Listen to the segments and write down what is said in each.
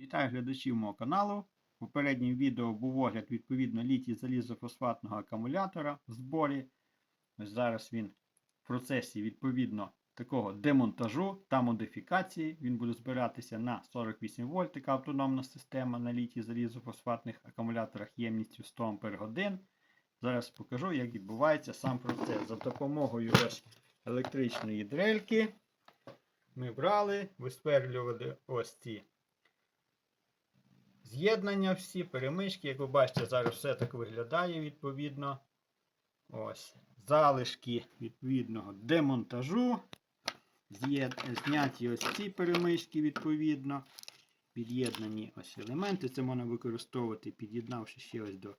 Вітаю глядачів мого каналу. В попередньому відео був огляд відповідно літій залізофосфатного акумулятора в зборі. Ось зараз він в процесі відповідно такого демонтажу та модифікації. Він буде збиратися на 48 вольт, така автономна система на літій залізофосфатних акумуляторах ємністю 100 Ах. Зараз покажу, як відбувається сам процес. За допомогою ось електричної дрельки ми брали, висверлювали ось ці з'єднання всі, перемички. Як ви бачите, зараз все так виглядає відповідно. Ось. Залишки відповідного демонтажу. Зняті ось ці перемички відповідно. Під'єднані ось елементи. Це можна використовувати, під'єднавши ще ось до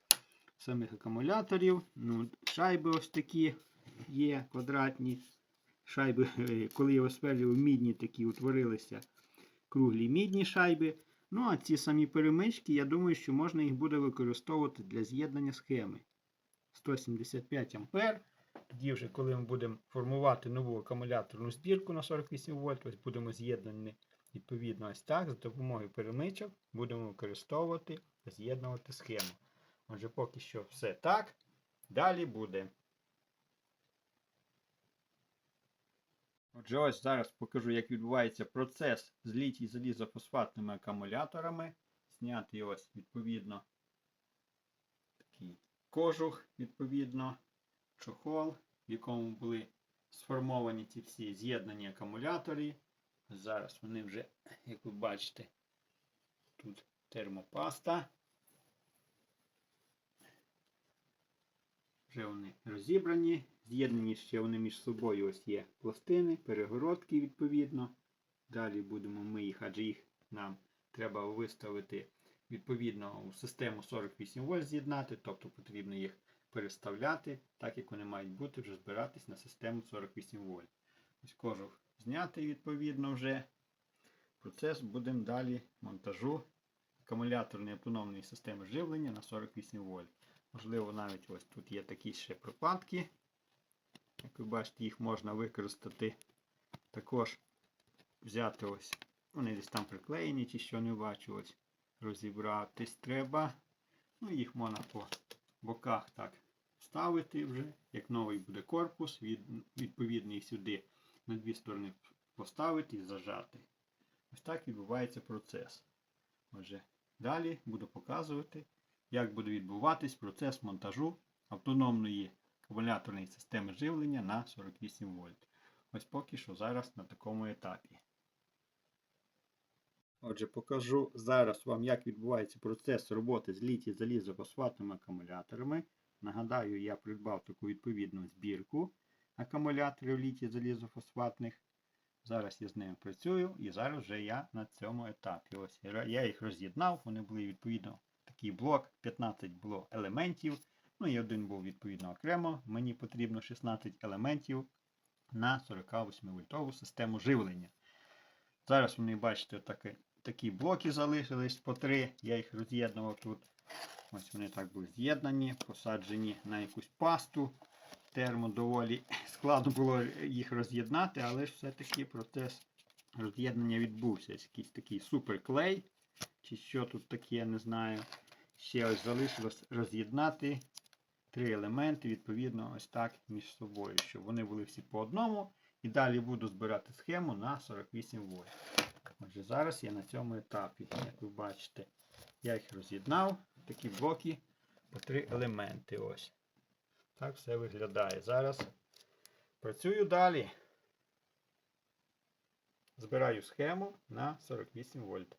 самих акумуляторів. Ну, Шайби ось такі є квадратні. Шайби, е, коли я осверлював мідні такі утворилися круглі мідні шайби. Ну, а ці самі перемички, я думаю, що можна їх буде використовувати для з'єднання схеми. 175 А. Тоді вже, коли ми будемо формувати нову акумуляторну збірку на 48 вольт, ось будемо з'єднані відповідно ось так. За допомогою перемичок будемо використовувати та з'єднувати схему. Отже, поки що все так. Далі буде. Отже, ось зараз покажу, як відбувається процес з літій залізофосфатними акумуляторами. Знятий ось, відповідно, такий кожух, відповідно, чохол, в якому були сформовані ці всі з'єднані акумулятори. Зараз вони вже, як ви бачите, тут термопаста. Вже вони розібрані, з'єднані ще вони між собою ось є пластини, перегородки відповідно. Далі будемо ми їх, адже їх нам треба виставити відповідно у систему 48 вольт з'єднати, тобто потрібно їх переставляти, так як вони мають бути вже збиратись на систему 48 вольт. Ось кожух знятий відповідно вже. Процес будемо далі монтажу акумуляторної автономної системи живлення на 48 вольт. Можливо, навіть ось тут є такі ще прокладки. Як ви бачите, їх можна використати. Також взяти ось, вони десь там приклеєні, чи що не бачу, ось розібратись треба. Ну, їх можна по боках так вставити вже. Як новий буде корпус, від, відповідний сюди на дві сторони поставити і зажати. Ось так відбувається процес. Отже, далі буду показувати як буде відбуватись процес монтажу автономної акумуляторної системи живлення на 48 вольт. Ось поки що зараз на такому етапі. Отже, покажу зараз вам, як відбувається процес роботи з літій залізофосфатними акумуляторами. Нагадаю, я придбав таку відповідну збірку акумуляторів літій залізофосфатних. Зараз я з ними працюю і зараз вже я на цьому етапі. Ось Я їх роз'єднав, вони були відповідно такий блок, 15 було елементів. Ну і один був відповідно окремо. Мені потрібно 16 елементів на 48 вольтову систему живлення. Зараз вони, бачите, такі, такі блоки залишились по 3. Я їх роз'єднував тут. Ось вони так були з'єднані, посаджені на якусь пасту. Термо доволі складно було їх роз'єднати, але ж все-таки процес роз'єднання відбувся. Якийсь такий суперклей. Чи що тут таке, я не знаю. Ще ось залишилось роз'єднати три елементи, відповідно, ось так між собою, щоб вони були всі по одному. І далі буду збирати схему на 48 вольт. Отже, зараз я на цьому етапі, як ви бачите, я їх роз'єднав, такі блоки по три елементи. Ось. Так все виглядає. Зараз працюю далі. Збираю схему на 48 вольт.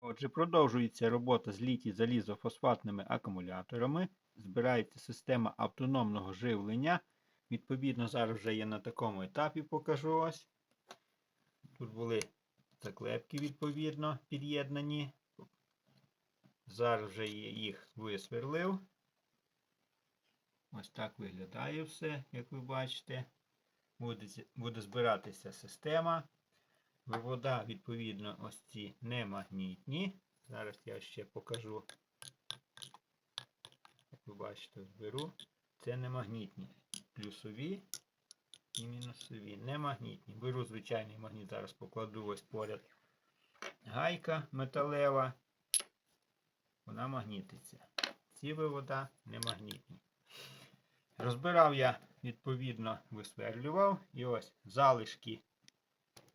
Отже, продовжується робота з літій залізофосфатними акумуляторами. Збирається система автономного живлення. Відповідно, зараз вже є на такому етапі, покажу ось. Тут були заклепки, відповідно, під'єднані. Зараз вже їх висверлив. Ось так виглядає все, як ви бачите. Буде, буде збиратися система. Вивода, відповідно, ось ці немагнітні. Зараз я ще покажу, як ви бачите, зберу. Це немагнітні. Плюсові і мінусові. Не магнітні. Беру звичайний магніт, зараз покладу ось поряд. Гайка металева. Вона магнітиться. Ці вивода не магнітні. Розбирав я, відповідно, висверлював. І ось залишки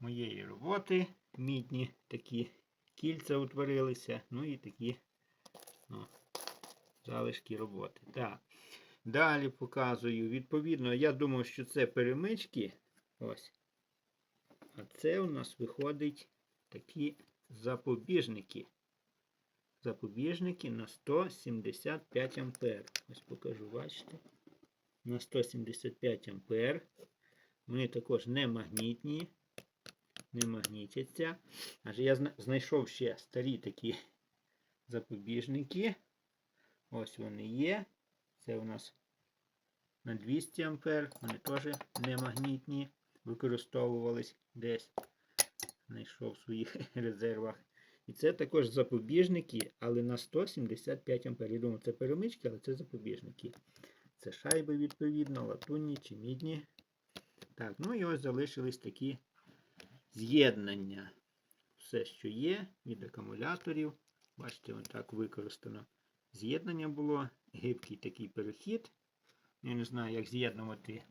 моєї роботи. Мідні такі кільця утворилися. Ну і такі ну, залишки роботи. Так. Далі показую. Відповідно, я думав, що це перемички. Ось. А це у нас виходить такі запобіжники. Запобіжники на 175 ампер. Ось покажу, бачите? На 175 ампер. Вони також не магнітні. Не магнітяться. Адже я знайшов ще старі такі запобіжники. Ось вони є. Це у нас на 200 ампер. Вони теж не магнітні. Використовувались десь. Знайшов в своїх резервах. І це також запобіжники, але на 175 ампер. Я думаю, це перемички, але це запобіжники. Це шайби, відповідно, латунні чи мідні. Так, ну і ось залишились такі з'єднання. Все, що є від акумуляторів. Бачите, ось так використано. З'єднання було, гибкий такий перехід. Я не знаю, як з'єднувати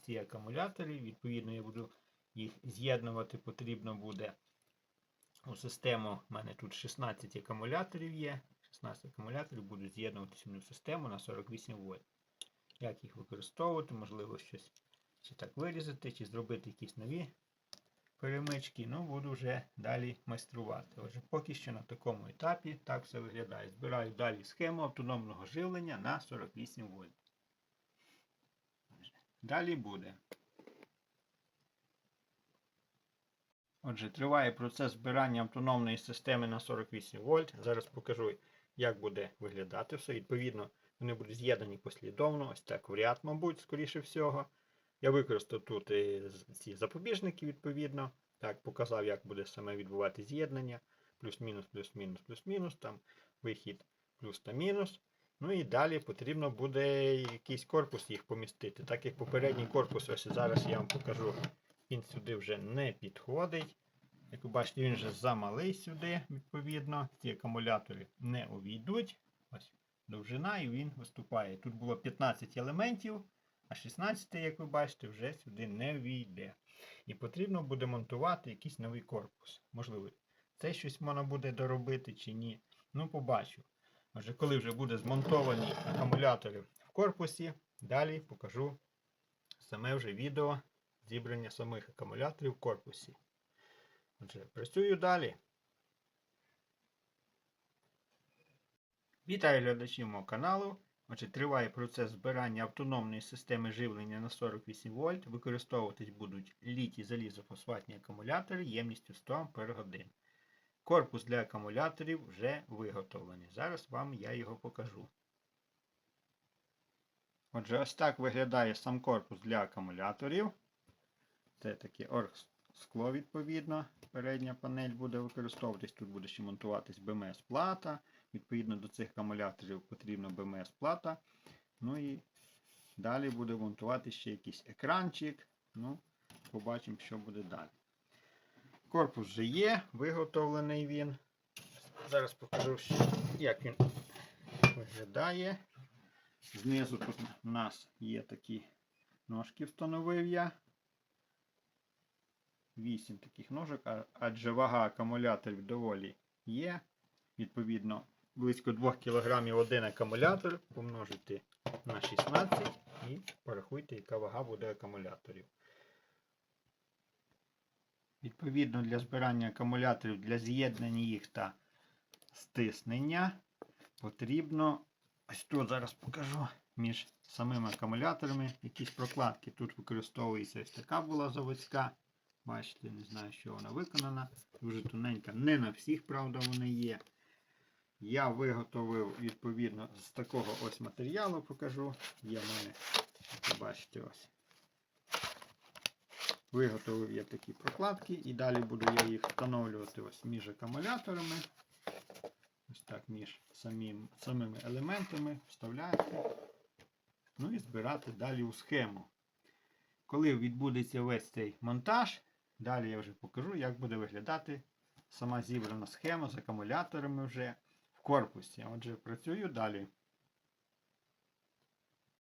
ці акумулятори. Відповідно, я буду їх з'єднувати потрібно буде у систему. У мене тут 16 акумуляторів є. 16 акумуляторів буду з'єднувати в систему на 48 вольт. Як їх використовувати, можливо, щось чи так вирізати, чи зробити якісь нові перемички. Ну, буду вже далі майструвати. Отже, поки що на такому етапі так все виглядає. Збираю далі схему автономного живлення на 48 вольт. Далі буде. Отже, триває процес збирання автономної системи на 48 вольт. Зараз покажу, як буде виглядати все. Відповідно, вони будуть з'єднані послідовно, ось так в ряд, мабуть, скоріше всього. Я використав тут ці запобіжники, відповідно. Так, показав, як буде саме відбувати з'єднання. Плюс-мінус, плюс-мінус, плюс-мінус, там вихід плюс та мінус. Ну і далі потрібно буде якийсь корпус їх помістити. Так як попередній корпус, ось зараз я вам покажу, він сюди вже не підходить. Як ви бачите, він вже замалий сюди, відповідно. Ці акумулятори не увійдуть. Ось довжина, і він виступає. Тут було 15 елементів, а 16, як ви бачите, вже сюди не війде. І потрібно буде монтувати якийсь новий корпус. Можливо, це щось можна буде доробити чи ні. Ну, побачу. Отже, коли вже буде змонтовані акумулятори в корпусі, далі покажу саме вже відео зібрання самих акумуляторів в корпусі. Отже, працюю далі. Вітаю глядачів мого каналу. Отже, триває процес збирання автономної системи живлення на 48 вольт. Використовуватись будуть літій залізофосфатні акумулятори ємністю 100 Ах. Корпус для акумуляторів вже виготовлений. Зараз вам я його покажу. Отже, ось так виглядає сам корпус для акумуляторів. Це таке оргскло, відповідно. Передня панель буде використовуватись. Тут буде ще монтуватись БМС-плата. Відповідно до цих акумуляторів потрібна БМС-плата. Ну і далі буде монтувати ще якийсь екранчик. Ну, побачимо, що буде далі. Корпус вже є, виготовлений він. Зараз покажу, як він виглядає. Знизу тут у нас є такі ножки, встановив я. 8 таких ножок, адже вага акумуляторів доволі є. Відповідно, близько 2 кг один акумулятор помножити на 16 і порахуйте, яка вага буде акумуляторів. Відповідно, для збирання акумуляторів, для з'єднання їх та стиснення потрібно, ось тут зараз покажу, між самими акумуляторами якісь прокладки. Тут використовується ось така була заводська. Бачите, не знаю, що вона виконана. Дуже тоненька. Не на всіх, правда, вони є. Я виготовив відповідно з такого ось матеріалу покажу. Є в мене, бачите, ось. Виготовив я такі прокладки і далі буду я їх встановлювати ось між акумуляторами. Ось так між самим, самими елементами вставляти. Ну і збирати далі у схему. коли відбудеться весь цей монтаж, далі я вже покажу, як буде виглядати сама зібрана схема з акумуляторами вже корпусі. Отже, працюю далі.